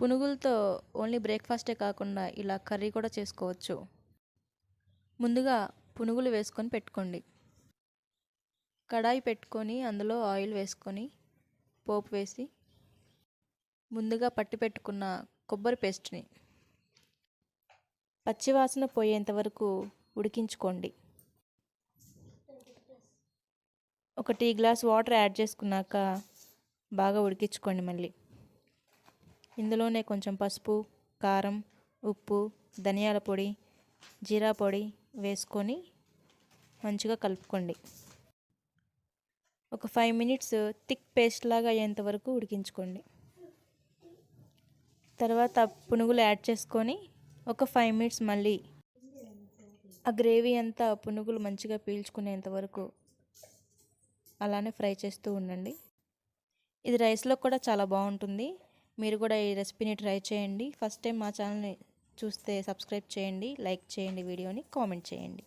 పునుగులతో only బ్రేక్ఫాస్టే కాకుండా ఇలా curry కూడా చేసుకోవచ్చు. ముందుగా పునుగులు వేసుకొని పెట్టుకోండి. కడాయి పెట్టుకొని అందులో ఆయిల్ వేసుకొని పోపు వేసి ముందుగా పట్టి పెట్టుకున్న కొబ్బరి పేస్ట్ని పచ్చివాసన పోయేంత వరకు ఉడికించుకోండి. ఒక టీ గ్లాస్ వాటర్ యాడ్ చేసుకున్నాక బాగా ఉడికించుకోండి మళ్ళీ. ఇందులోనే కొంచెం పసుపు కారం ఉప్పు ధనియాల పొడి జీరా పొడి వేసుకొని మంచిగా కలుపుకోండి. ఒక ఫైవ్ మినిట్స్ థిక్ పేస్ట్ లాగా అయ్యేంత వరకు ఉడికించుకోండి. తర్వాత పునుగులు యాడ్ చేసుకొని ఒక ఫైవ్ మినిట్స్ మళ్ళీ ఆ గ్రేవీ అంతా పునుగులు మంచిగా పీల్చుకునేంత వరకు అలానే ఫ్రై చేస్తూ ఉండండి. ఇది రైస్లో కూడా చాలా బాగుంటుంది. మీరు కూడా ఈ రెసిపీని ట్రై చేయండి. ఫస్ట్ టైం మా ఛానల్ని చూస్తే సబ్స్క్రైబ్ చేయండి లైక్ చేయండి వీడియోని కామెంట్ చేయండి.